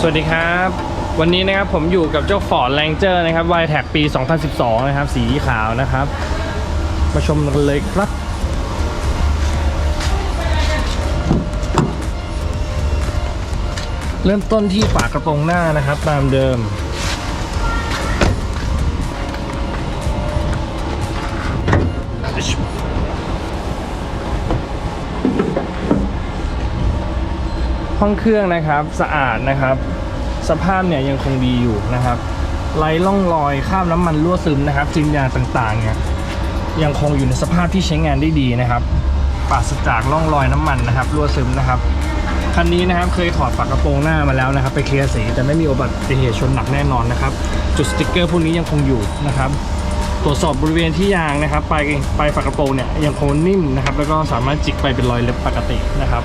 สวัสดีครับ วันนี้นะครับผมอยู่กับเจ้า Ford Ranger นะครับ y t a g ปี 2012 นะครับ สีขาวนะครับ มาชมกันเลยครับเริ่มต้นที่ฝากระโปรงหน้านะครับ ตามเดิม ห้องเครื่องนะครับสะอาดนะครับ สภาพเนี่ยยังคงดีอยู่นะครับไร้ร่องรอยคราบน้ำมันรั่วซึมนะครับชิ้นยางต่างๆเนี่ยยังคงอยู่ในสภาพที่ใช้งานได้ดีนะครับปราศจากร่องรอยน้ำมันนะครับรั่วซึมนะครับคันนี้นะครับเคยถอดฝากระโปรงหน้ามาแล้วนะครับ ไปเคลียร์สีแต่ไม่มีอุบัติเหตุชนหนักแน่นอนนะครับ จุดสติ๊กเกอร์พวกนี้ยังคงอยู่นะครับ ตรวจสอบบริเวณที่ยางนะครับปลายปลายฝากระโปรงเนี่ยยังคงนิ่มนะครับ แล้วก็สามารถจิกไปเป็นรอยเล็บปกตินะครับ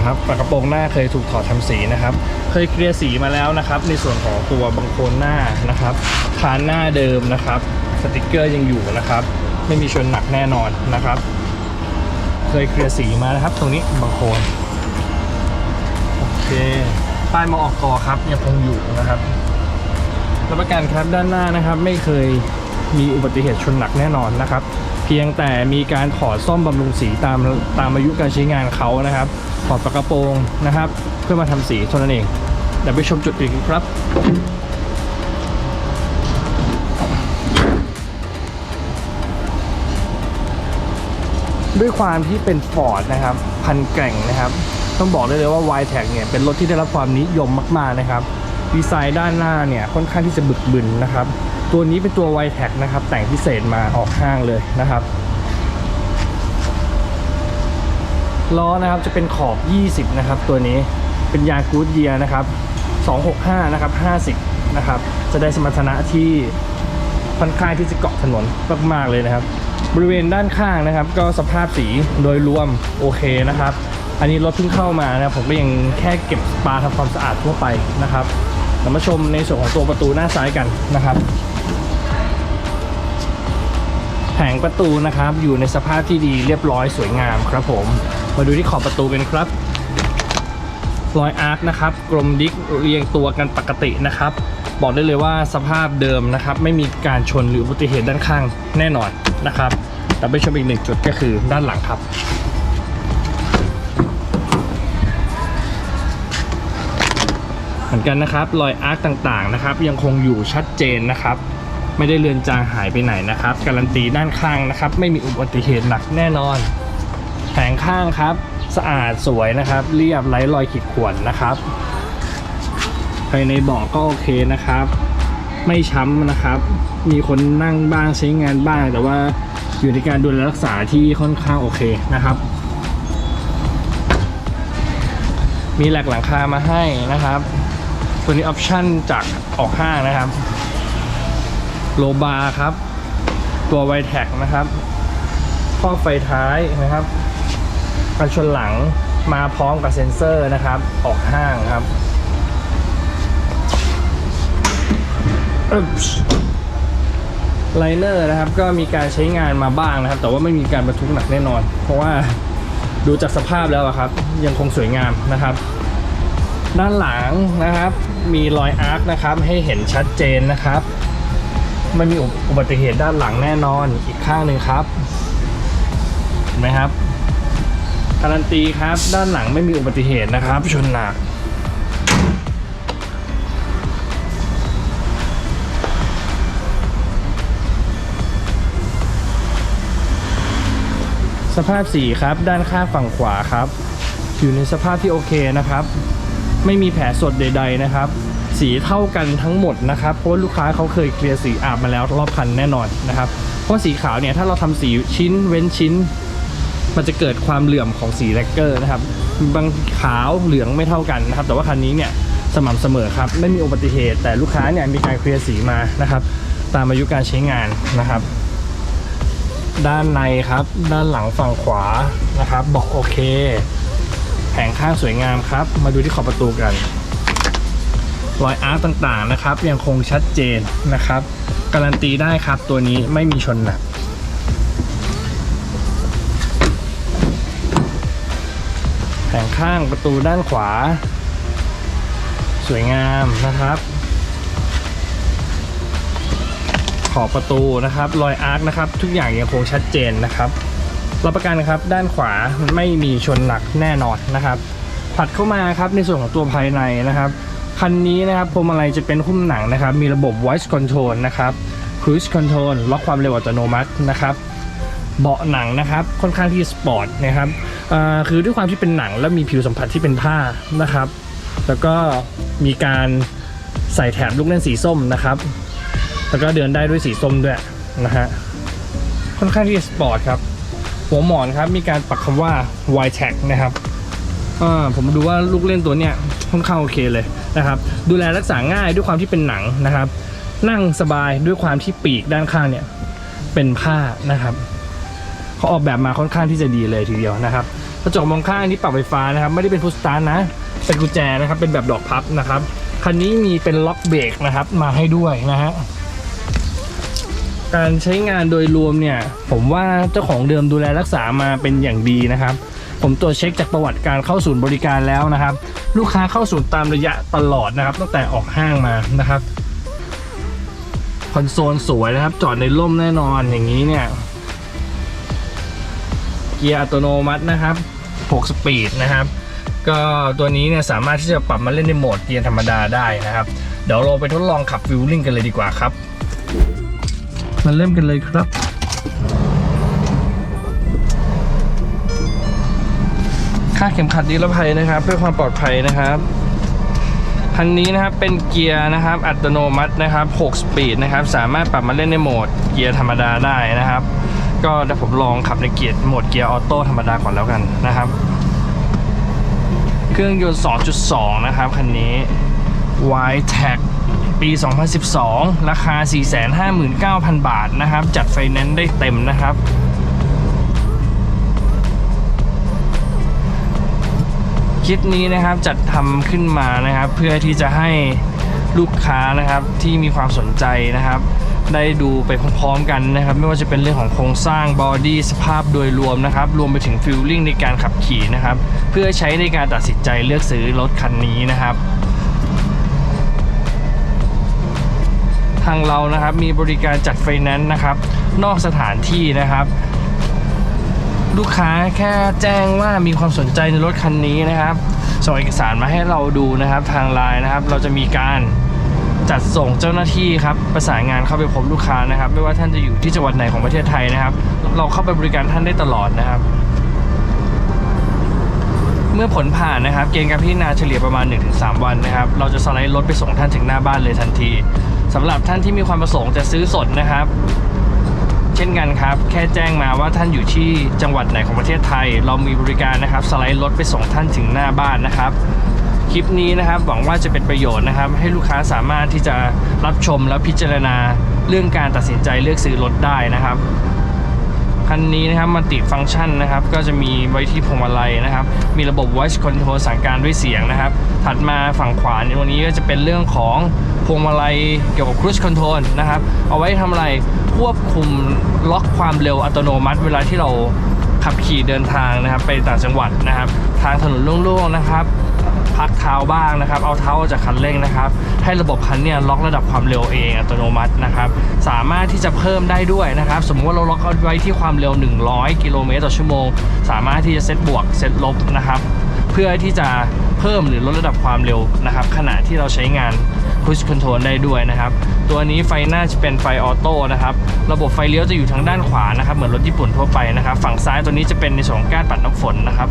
นะครับฝากระโปรงหน้าเคยถูกถอดทำสีนะครับ เคยเคลียร์สีมาแล้วนะครับ ในส่วนของตัวบังโคลนหน้านะครับคานหน้าเดิมนะครับ สติกเกอร์ยังอยู่นะครับ ไม่มีชนหนักแน่นอนนะครับ เคยเคลียร์สีมานะครับ ตรงนี้บังโคลนโอเคป้ายมออกกอครับยังคงอยู่นะครับรับประกันครับด้านหน้านะครับ ไม่เคยมีอุบัติเหตุชนหนักแน่นอนนะครับ เพียงแต่มีการถอดซ่อมบำรุงสีตามตามอายุการใช้งานเขานะครับ อดฝากระโปรงนะครับ เพื่อมาทำสีเท่านั้นเองเดี๋ยวไปชมจุดอื่นครับด้วยความที่เป็นฟอร์ดนะครับ พันแก่งนะครับ ต้องบอกได้เลยว่า y t e c เนี่ยเป็นรถที่ได้รับความนิยมมากๆนะครับ ดีไซน์ด้านหน้าเนี่ยค่อนข้างที่จะบึกบึนนะครับ ตัวนี้เป็นตัว y t e c นะครับ แต่งพิเศษมาออกห้างเลยนะครับ ล้อนะครับจะเป็นขอบ 20 นะครับ ตัวนี้เป็นยากูดเยียนะครับ 265 นะครับ 50 นะครับ จะได้สมรรถนะที่ค่อนข้างที่จะเกาะถนนมากๆเลยนะครับ บริเวณด้านข้างนะครับ ก็สภาพสีโดยรวมโอเคนะครับ อันนี้รถเพิ่งเข้ามานะผมก็ยังแค่เก็บสปาทำความสะอาดทั่วไปนะครับเรามาชมในส่วนของตัวประตูหน้าซ้ายกันนะครับแผงประตูนะครับอยู่ในสภาพที่ดีเรียบร้อยสวยงามครับผม มาดูที่ขอบประตูกันครับรอยอาร์คนะครับกลมดิกเรียงตัวกันปกตินะครับ บอกได้เลยว่าสภาพเดิมนะครับ ไม่มีการชนหรืออุบัติเหตุด้านข้างแน่นอนนะครับ แต่ไปชมอีกหนึ่งจุดก็คือด้านหลังครับเหมือนกันนะครับรอยอาร์คต่างๆนะครับ ยังคงอยู่ชัดเจนนะครับ ไม่ได้เลือนจางหายไปไหนนะครับ การันตีด้านข้างนะครับ ไม่มีอุบัติเหตุหนักแน่นอน แผงข้างครับ สะอาดสวยนะครับ เรียบไร้รอยขีดข่วนนะครับ ภายในเบาะก็โอเคนะครับ ไม่ช้ำนะครับ มีคนนั่งบ้างใช้งานบ้าง แต่ว่าอยู่ในการดูแลรักษาที่ค่อนข้างโอเคนะครับ มีแหลกหลังคามาให้นะครับตัวนี้ออปชั่นจากออกห้างนะครับโลบาร์ครับ ตัวไวแท็กนะครับข้อไฟท้ายนะครับ กันชนหลังมาพร้อมกับเซ็นเซอร์นะครับ ออกห้างครับไลเนอร์นะครับก็มีการใช้งานมาบ้างนะครับ แต่ว่าไม่มีการบรรทุกหนักแน่นอน เพราะว่าดูจากสภาพแล้วอะครับ ยังคงสวยงามนะครับ ด้านหลังนะครับมีรอยอาร์คนะครับ ให้เห็นชัดเจนนะครับไม่มีอุบัติเหตุด้านหลังแน่นอนอีกข้างหนึ่งครับเห็นไหมครับ การันตีครับ ด้านหลังไม่มีอุบัติเหตุนะครับ ชนหนักสภาพสีครับ ด้านข้างฝั่งขวาครับ อยู่ในสภาพที่โอเคนะครับ ไม่มีแผลสดใด ๆ นะครับ สีเท่ากันทั้งหมดนะครับ เพราะลูกค้าเขาเคยเคลียร์สีอาบมาแล้วรอบคันแน่นอนนะครับ เพราะสีขาวเนี่ยถ้าเราทำสีชิ้นเว้นชิ้น มันจะเกิดความเหลื่อมของสีแลกเกอร์นะครับบางขาวเหลืองไม่เท่ากันนะครับ แต่ว่าคันนี้เนี่ยสม่ำเสมอครับ ไม่มีอุบัติเหตุ แต่ลูกค้าเนี่ยมีการเคลียร์สีมานะครับ ตามอายุการใช้งานนะครับ ด้านในครับ ด้านหลังฝั่งขวานะครับบาะโอเค แผงข้างสวยงามครับ มาดูที่ขอบประตูกันรอยอาร์ตต่างๆนะครับ ยังคงชัดเจนนะครับ การันตีได้ครับตัวนี้ไม่มีชนหนัก ข้างประตูด้านขวา สวยงามนะครับ ขอบประตูนะครับ รอยอาร์คนะครับ ทุกอย่างยังคงชัดเจนนะครับรับประกันครับด้านขวาไม่มีชนหนักแน่นอนนะครับถัดเข้ามาครับในส่วนของตัวภายในนะครับคันนี้นะครับพวงมาลัยจะเป็นหุ้มหนังนะครับ มีระบบ voice control นะครับ cruise control ล็อกความเร็วอัตโนมัตินะครับ เบาะหนังนะครับค่อนข้างที่สปอร์ตนะครับคือด้วยความที่เป็นหนังและมีผิวสัมผัสที่เป็นผ้านะครับ แล้วก็มีการใส่แถบลูกเล่นสีส้มนะครับ แล้วก็เดินได้ด้วยสีส้มด้วยนะฮะค่อนข้างที่สปอร์ตครับหัวหมอนครับมีการปักคำว่า y t a g นะครับผมดูว่าลูกเล่นตัวเนี้ยค่อนข้างโอเคเลยนะครับ ดูแลรักษาง่ายด้วยความที่เป็นหนังนะครับ นั่งสบายด้วยความที่ปีกด้านข้างเนี่ยเป็นผ้านะครับ เขาออกแบบมาค่อนข้างที่จะดีเลยทีเดียวนะครับกระจกมองข้างนี้ปรับไฟฟ้านะครับไม่ได้เป็นพุชสตาร์ทนะเป็นกุญแจนะครับเป็นแบบดอกพับนะครับคันนี้มีเป็นล็อกเบรกนะครับมาให้ด้วยนะฮะการใช้งานโดยรวมเนี่ย ผมว่าเจ้าของเดิมดูแลรักษามาเป็นอย่างดีนะครับ ผมตรวจเช็คจากประวัติการเข้าศูนย์บริการแล้วนะครับ ลูกค้าเข้าศูนย์ตามระยะตลอดนะครับ ตั้งแต่ออกห้างมานะครับคอนโซลสวยนะครับ จอดในร่มแน่นอนอย่างนี้เนี่ย เกียร์อัตโนมัตินะครับ 6 สปีดนะครับ ก็ตัวนี้เนี่ยสามารถที่จะปรับมาเล่นในโหมดเกียร์ธรรมดาได้นะครับ เดี๋ยวเราไปทดลองขับฟิลลิ่งกันเลยดีกว่าครับ มาเริ่มกันเลยครับค่าดเข็มขัดนิรภัยนะครับ เพื่อความปลอดภัยนะครับคันนี้นะครับเป็นเกียร์นะครับอัตโนมัตินะครับ 6 สปีดนะครับ สามารถปรับมาเล่นในโหมดเกียร์ธรรมดาได้นะครับ ก็เดี๋ยวผมลองขับในเกียร์โหมดเกียร์ออโต้ธรรมดาก่อนแล้วกันนะครับ เครื่องยนต์ 2.2 นะครับคันนี้ y t a g ปี 2012 ราคา 459,000 บาทนะครับ จัดไฟแนนซ์ได้เต็มนะครับ คลิปนี้นะครับจัดทำขึ้นมานะครับ เพื่อที่จะให้ลูกค้านะครับที่มีความสนใจนะครับ ได้ดูไปพร้อมๆกันนะครับ ไม่ว่าจะเป็นเรื่องของโครงสร้างบอดี้สภาพโดยรวมนะครับ รวมไปถึงฟิลลิ่งในการขับขี่นะครับ เพื่อใช้ในการตัดสินใจเลือกซื้อรถคันนี้นะครับทางเรานะครับมีบริการจัดไฟแนนซ์นะครับ นอกสถานที่นะครับ ลูกค้าแค่แจ้งว่ามีความสนใจในรถคันนี้นะครับ ส่งเอกสารมาให้เราดูนะครับทางไลน์นะครับ เราจะมีการ จัดส่งเจ้าหน้าที่ครับประสานงานเข้าไปพบลูกค้านะครับ ไม่ว่าท่านจะอยู่ที่จังหวัดไหนของประเทศไทยนะครับ เราเข้าไปบริการท่านได้ตลอดนะครับ เมื่อผลผ่านนะครับ เกณฑ์การพิจารณาเฉลี่ยประมาณ 1-3 วันนะครับ เราจะสไลด์รถไปส่งท่านถึงหน้าบ้านเลยทันทีสำหรับท่านที่มีความประสงค์จะซื้อสดนะครับเช่นกันครับ แค่แจ้งมาว่าท่านอยู่ที่จังหวัดไหนของประเทศไทย เรามีบริการนะครับ สไลด์รถไปส่งท่านถึงหน้าบ้านนะครับ คลิปนี้นะครับหวังว่าจะเป็นประโยชน์นะครับ ให้ลูกค้าสามารถที่จะรับชมและพิจารณาเรื่องการตัดสินใจเลือกซื้อรถได้นะครับคันนี้นะครับมันติดฟังก์ชันนะครับ ก็จะมีไว้ที่พวงมาลัยนะครับ มีระบบ voice control สั่งการด้วยเสียงนะครับ ถัดมาฝั่งขวาในวันนี้ก็จะเป็นเรื่องของพวงมาลัยเกี่ยวกับ cruise control นะครับ เอาไว้ทำอะไรควบคุมล็อกความเร็วอัตโนมัติ เวลาที่เราขับขี่เดินทางนะครับ ไปต่างจังหวัดนะครับ ทางถนนโล่งๆนะครับ พักเท้าบ้างนะครับ เอาเท้าออกจากคันเร่งนะครับ ให้ระบบคันเนี่ยล็อกระดับความเร็วเองอัตโนมัตินะครับ สามารถที่จะเพิ่มได้ด้วยนะครับ สมมติว่าเราล็อกไว้ที่ความเร็ว 100 กิโลเมตรต่อชั่วโมง สามารถที่จะเซตบวกเซตลบนะครับ เพื่อที่จะเพิ่มหรือลดระดับความเร็วนะครับ ขณะที่เราใช้งาน cruise control ได้ด้วยนะครับ ตัวนี้ไฟหน้าจะเป็นไฟออโต้นะครับ ระบบไฟเลี้ยวจะอยู่ทางด้านขวานะครับ เหมือนรถญี่ปุ่นทั่วไปนะครับ ฝั่งซ้ายตัวนี้จะเป็นในส่วนของก้านปัดน้ำฝนนะครับ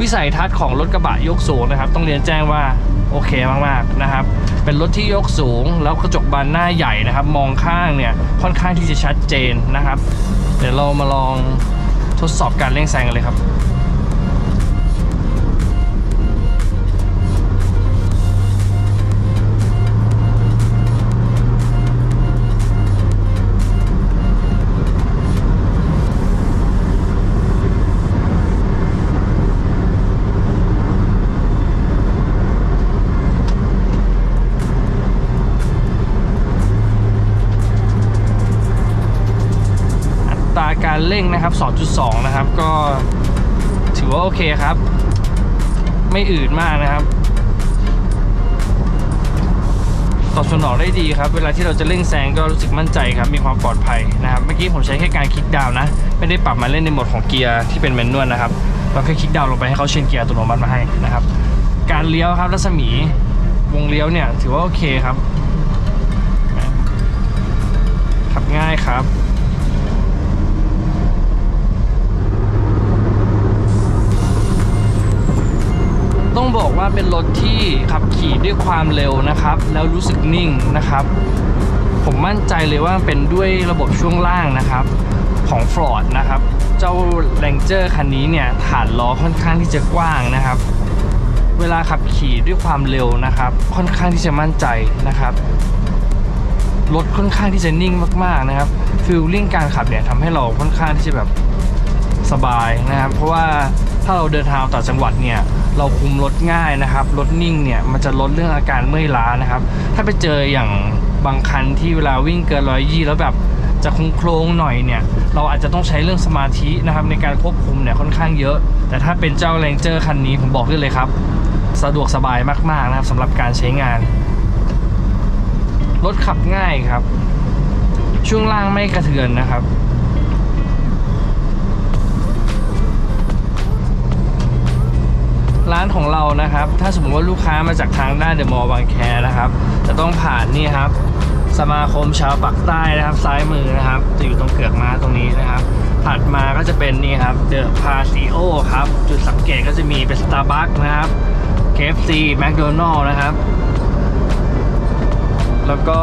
วิสัยทัศน์ของรถกระบะยกสูงนะครับ ต้องเรียนแจ้งว่าโอเคมากๆนะครับ เป็นรถที่ยกสูง แล้วกระจกบานหน้าใหญ่นะครับ มองข้างเนี่ยค่อนข้างที่จะชัดเจนนะครับ เดี๋ยวเรามาลองทดสอบการเร่งแซงกันเลยครับ การเร่งนะครับ 2.2 นะครับ ก็ถือว่าโอเคครับ ไม่อืดมากนะครับ ตอบสนองได้ดีครับ เวลาที่เราจะเร่งแซงก็รู้สึกมั่นใจครับ มีความปลอดภัยนะครับ เมื่อกี้ผมใช้แค่การคลิกดาวนะ ไม่ได้ปรับมาเล่นในโหมดของเกียร์ที่เป็นแมนนวลนะครับ เราแค่คลิกดาวลงไปให้เขาเชนเกียร์อัตโนมัติมาให้นะครับ การเลี้ยวครับรัศมีวงเลี้ยวเนี่ยถือว่าโอเคครับขับง่ายครับ ต้องบอกว่า เป็นรถที่ขับขี่ด้วยความเร็วนะครับ แล้วรู้สึกนิ่งนะครับ ผมมั่นใจเลยว่าเป็นด้วยระบบช่วงล่างนะครับของ Ford นะครับ เจ้า Ranger คันนี้เนี่ยฐานล้อค่อนข้างที่จะกว้างนะครับ เวลาขับขี่ด้วยความเร็วนะครับ ค่อนข้างที่จะมั่นใจนะครับรถค่อนข้างที่จะนิ่งมากๆนะครับฟิลลิ่งการขับเนี่ยทำให้เราค่อนข้างที่จะแบบสบายนะครับ เพราะว่าถ้าเราเดินทางต่างจังหวัดเนี่ย เราคุมรถง่ายนะครับ รถนิ่งเนี่ยมันจะลดเรื่องอาการเมื่อยล้านะครับ ถ้าไปเจออย่างบางคันที่เวลาวิ่งเกินร้อยยี่แล้วแบบจะคงโครงหน่อยเนี่ย เราอาจจะต้องใช้เรื่องสมาธินะครับ ในการควบคุมเนี่ยค่อนข้างเยอะ แต่ถ้าเป็นเจ้าแรงเจอร์คันนี้ผมบอกได้เลยครับ สะดวกสบายมากๆนะครับสำหรับการใช้งาน รถขับง่ายครับ ช่วงล่างไม่กระเทือนนะครับ ร้านของเรานะครับ ถ้าสมมติว่าลูกค้ามาจากทางด้านเดอะมอลล์บางแคนะครับ จะต้องผ่านนี่ครับ สมาคมชาวปากใต้นะครับ ซ้ายมือนะครับ จะอยู่ตรงเกือกม้าตรงนี้นะครับ ถัดมาก็จะเป็นนี่ครับเดอะพาซิโอครับ จุดสังเกตก็จะมีเป็นสตาร์บัคนะครับ KFC McDonald นะครับ แล้วก็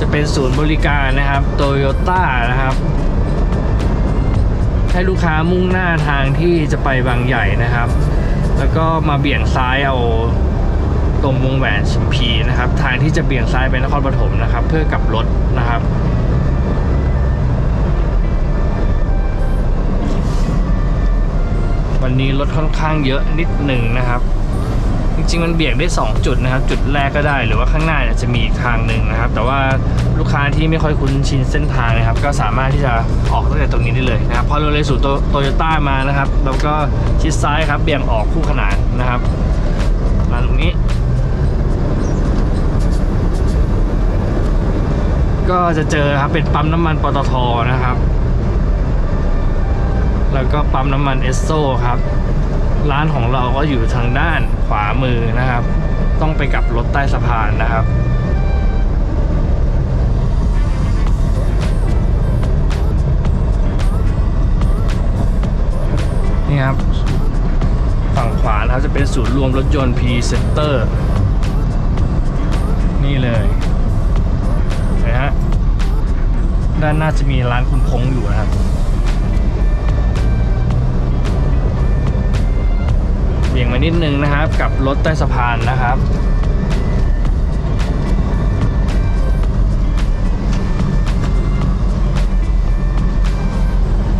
จะเป็นศูนย์บริการนะครับโตโยต้านะครับ ให้ลูกค้ามุ่งหน้าทางที่จะไปบางใหญ่นะครับ แล้วก็มาเบี่ยงซ้ายเอาตรงวงแหวนชิมพีนะครับ ทางที่จะเบี่ยงซ้ายไปนครปฐมนะครับ เพื่อกลับรถนะครับวันนี้รถค่อนข้างเยอะนิดหนึ่งนะครับ จริงๆมันเบี่ยงได้ 2 จุดนะครับ จุดแรกก็ได้หรือว่าข้างหน้าจะมีอีกทางหนึ่งนะครับ แต่ว่าลูกค้าที่ไม่ค่อยคุ้นชินเส้นทางนะครับ ก็สามารถที่จะออกตั้งแต่ตรงนี้ได้เลยนะครับพอเราเลยสู่โตโยต้ามานะครับเราก็ชิดซ้ายครับเบี่ยงออกคู่ขนานนะครับ มาตรงนี้ ก็จะเจอครับเป็นปั๊มน้ำมันปตทนะครับ แล้วก็ปั๊มน้ำมันเอสโซครับ ร้านของเราก็อยู่ทางด้านขวามือนะครับ ต้องไปกับรถใต้สะพานนะครับนี่ครับ ฝั่งขวานะครับจะเป็นศูนย์รวมรถยนต์ P Center นี่เลยนไหมฮะด้านหน้าจะมีร้านคุณพงอยู่นะครับ บี่ยงมานิดนึงนะครับ กับรถใต้สะพานนะครับ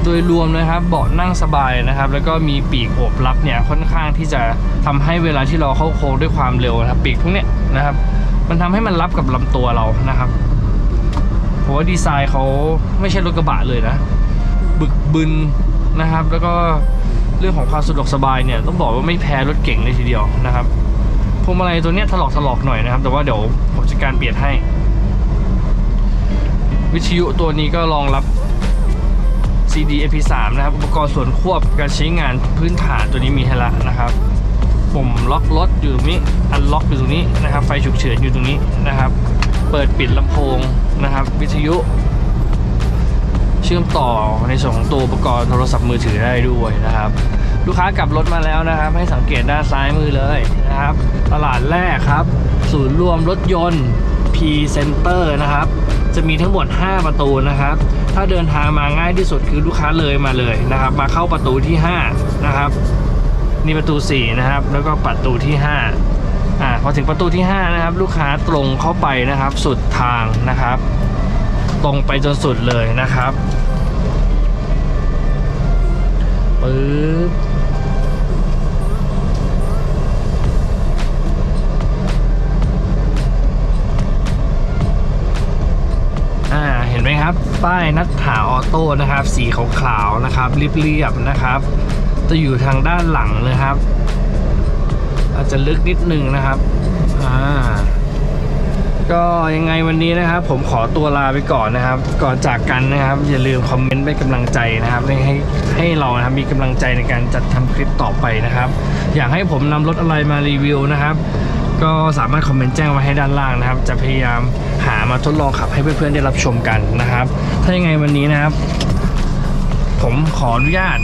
โดยรวมนะครับเบาะนั่งสบายนะครับ แล้วก็มีปีกโอบรับเนี่ยค่อนข้างที่จะทำให้เวลาที่เราเข้าโค้งด้วยความเร็วนะครับปีกพวกเนี้ยนะครับ มันทำให้มันรับกับลำตัวเรานะครับเพราะว่าดีไซน์เขาไม่ใช่รถกระบะเลยนะ บึกบึนนะครับ แล้วก็ เรื่องของความสะดวกสบายเนี่ยต้องบอกว่าไม่แพ้รถเก่งเลยทีเดียวนะครับพวงมาลัยตัวเนี้ยถลอกถลอกหน่อยนะครับ แต่ว่าเดี๋ยวผมจัดการเปลี่ยนให้ วิทยุตัวนี้ก็รองรับ CD MP3 นะครับ อุปกรณ์ส่วนควบการใช้งานพื้นฐานตัวนี้มีให้ละนะครับปุ่มล็อกรถอยู่ตรงนี้อันล็อกอยู่ตรงนี้นะครับ ไฟฉุกเฉินอยู่ตรงนี้นะครับ เปิดปิดลำโพงนะครับ วิทยุ เชื่อมต่อในส่วนของตัวอุปกรณ์โทรศัพท์มือถือได้ด้วยนะครับ ลูกค้ากลับรถมาแล้วนะครับ ให้สังเกตด้านซ้ายมือเลยนะครับ ตลาดแรกครับ ศูนย์รวมรถยนต์ P Center นะครับ จะมีทั้งหมด 5 ประตูนะครับ ถ้าเดินทางมาง่ายที่สุดคือลูกค้าเลยมาเลยนะครับ มาเข้าประตูที่ 5 นะครับนี่ประตู 4 นะครับ แล้วก็ประตูที่ 5อ่าพอถึงประตูที่ 5 นะครับ ลูกค้าตรงเข้าไปนะครับ สุดทางนะครับ ตรงไปจนสุดเลยนะครับปึ๊บอ่าเห็นไหมครับ ป้ายนัดถาออโต้นะครับ สีขาวๆนะครับเรียบๆนะครับ จะอยู่ทางด้านหลังนะครับ อาจจะลึกนิดนึงนะครับ อ่า ก็ยังไงวันนี้นะครับ ผมขอตัวลาไปก่อนนะครับ ก่อนจากกันนะครับ อย่าลืมคอมเมนต์เป็นกำลังใจนะครับให้ให้เรานะครับมีกำลังใจในการจัดทำคลิปต่อไปนะครับ อยากให้ผมนำรถอะไรมารีวิวนะครับ ก็สามารถคอมเมนต์แจ้งไว้ให้ด้านล่างนะครับ จะพยายามหามาทดลองขับให้เพื่อนๆได้รับชมกันนะครับ ถ้ายังไงวันนี้นะครับ ผมขออนุญาต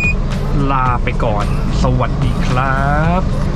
ลาไปก่อน สวัสดีครับ